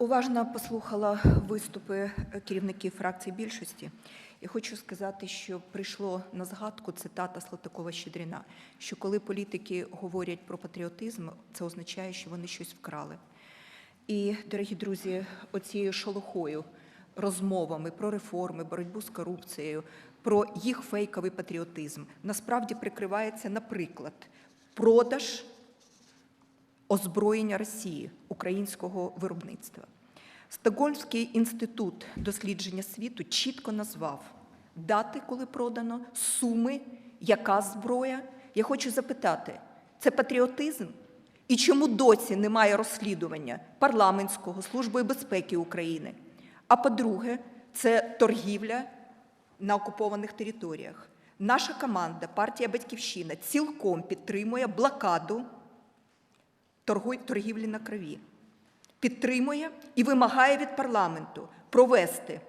Уважно послухала виступи керівників фракції більшості. І хочу сказати, що прийшло на згадку цитата Слатакова Щедріна, що коли політики говорять про патріотизм, це означає, що вони щось вкрали. І, дорогі друзі, оцією шолохою, розмовами про реформи, боротьбу з корупцією, про їх фейковий патріотизм насправді прикривається, наприклад, продаж озброєння Росії українського виробництва. Стокгольмський інститут дослідження світу чітко назвав дати, коли продано, суми, яка зброя. Я хочу запитати, це патріотизм? І чому досі немає розслідування парламентського службою безпеки України? А по-друге, це торгівля на окупованих територіях. Наша команда, партія Батьківщина, цілком підтримує блокаду торгівлі на крові. Підтримує і вимагає від парламенту провести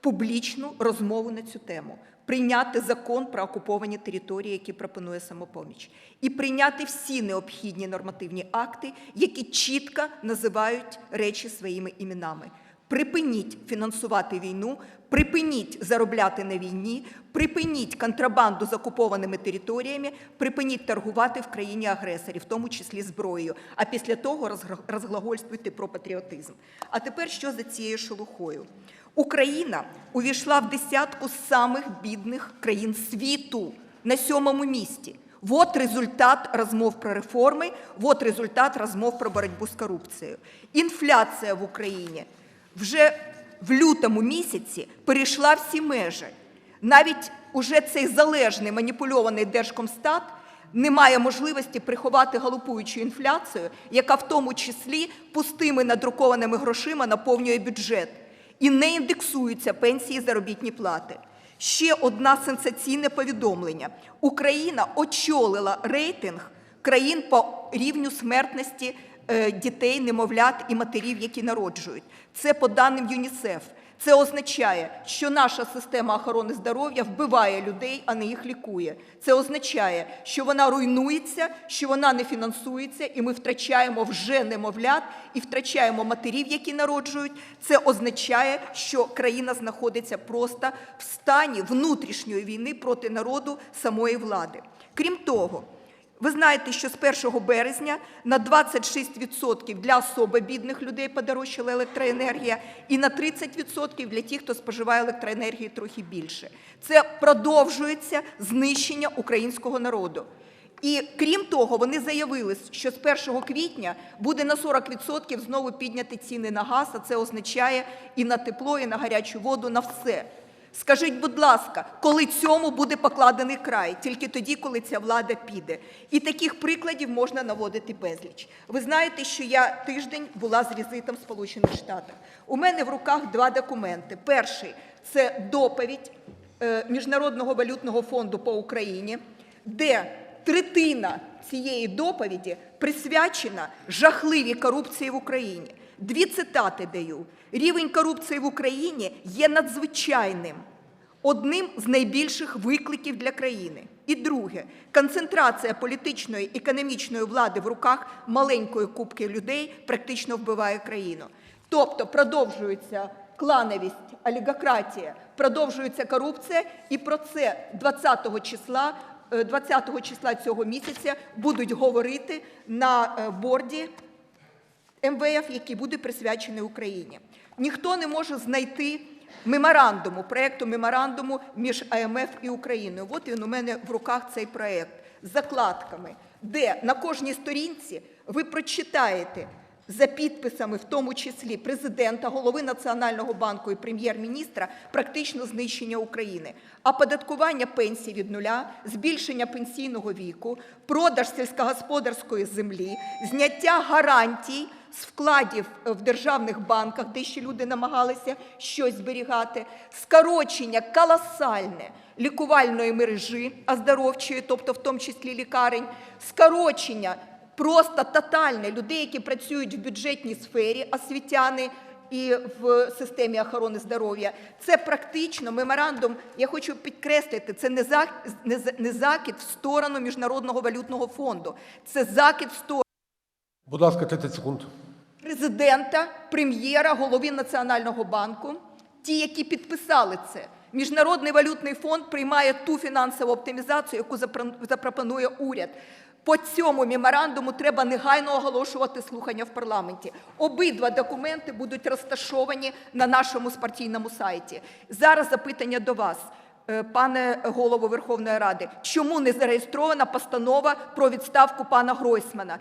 публічну розмову на цю тему, прийняти закон про окуповані території, які пропонує самопоміч, і прийняти всі необхідні нормативні акти, які чітко називають речі своїми іменами. Припиніть фінансувати війну, припиніть заробляти на війні, припиніть контрабанду з окупованими територіями, припиніть торгувати в країні агресорі, в тому числі зброєю. А після того розглагольствуйте про патріотизм. А тепер що за цією шелухою? Україна увійшла в десятку самих бідних країн світу на сьомому місці. Вот результат розмов про реформи, вот результат розмов про боротьбу з корупцією. Інфляція в Україні вже в лютому місяці перейшла всі межі. Навіть уже цей залежний маніпульований Держкомстат не має можливості приховати галопуючу інфляцію, яка в тому числі пустими надрукованими грошима наповнює бюджет. І не індексуються пенсії заробітні плати. Ще одне сенсаційне повідомлення: Україна очолила рейтинг країн по рівню смертності дітей, немовлят і матерів, які народжують. Це по даним ЮНІСЕФ. Це означає, що наша система охорони здоров'я вбиває людей, а не їх лікує. Це означає, що вона руйнується, що вона не фінансується, і ми втрачаємо вже немовлят і втрачаємо матерів, які народжують. Це означає, що країна знаходиться просто в стані внутрішньої війни проти народу самої влади. Крім того, ви знаєте, що з 1 березня на 26% для особо бідних людей подорожчала електроенергія і на 30% для тих, хто споживає електроенергії трохи більше. Це продовжується знищення українського народу. І крім того, вони заявили, що з 1 квітня буде на 40% знову підняти ціни на газ, а це означає і на тепло, і на гарячу воду, на все. Скажіть, будь ласка, коли цьому буде покладений край? Тільки тоді, коли ця влада піде. І таких прикладів можна наводити безліч. Ви знаєте, що я тиждень була з візитом в Сполучених Штатах. У мене в руках два документи. Перший це доповідь е, Міжнародного валютного фонду по Україні, де третина цієї доповіді присвячена жахливій корупції в Україні. Дві цитати даю. Рівень корупції в Україні є надзвичайним, одним з найбільших викликів для країни. І друге, концентрація політичної економічної влади в руках маленької купки людей практично вбиває країну. Тобто продовжується клановість, олігократія, продовжується корупція, і про це 20 числа. Е, 20 числа цього місяця будуть говорити на е, борді МВФ, який буде присвячений Україні. Ніхто не може знайти меморандуму, проєкту меморандуму між АМФ і Україною. От він у мене в руках цей проєкт з закладками, де на кожній сторінці ви прочитаєте за підписами, в тому числі президента, голови Національного банку і прем'єр-міністра, практично знищення України. Оподаткування пенсій від нуля, збільшення пенсійного віку, продаж сільськогосподарської землі, зняття гарантій з вкладів в державних банках, де ще люди намагалися щось зберігати, скорочення колосальне лікувальної мережі оздоровчої, тобто в тому числі лікарень, скорочення просто тотальне людей, які працюють в бюджетній сфері, освітяни і в системі охорони здоров'я. Це практично меморандум. Я хочу підкреслити, це не за- не закид в сторону міжнародного валютного фонду, це закид в сторону. Будь ласка, 30 секунд. президента, прем'єра, голови Національного банку, ті, які підписали це. Міжнародний валютний фонд приймає ту фінансову оптимізацію, яку запро- запропонує уряд. По цьому меморандуму треба негайно оголошувати слухання в парламенті. Обидва документи будуть розташовані на нашому спартійному сайті. Зараз запитання до вас. Е, Пане голово Верховної Ради, чому не зареєстрована постанова про відставку пана Гройсмана,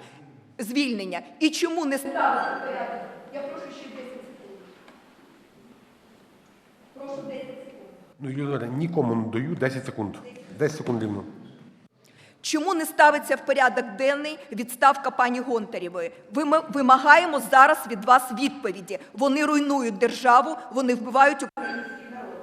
звільнення? І чому не ставиться порядок? Я прошу ще 10 секунд. Прошу 10 секунд. Ну, Юлія нікому не даю 10 секунд. 10 секунд рівно. Чому не ставиться в порядок денний відставка пані Гонтарєвої? Ми Вимагаємо зараз від вас відповіді. Вони руйнують державу, вони вбивають український народ.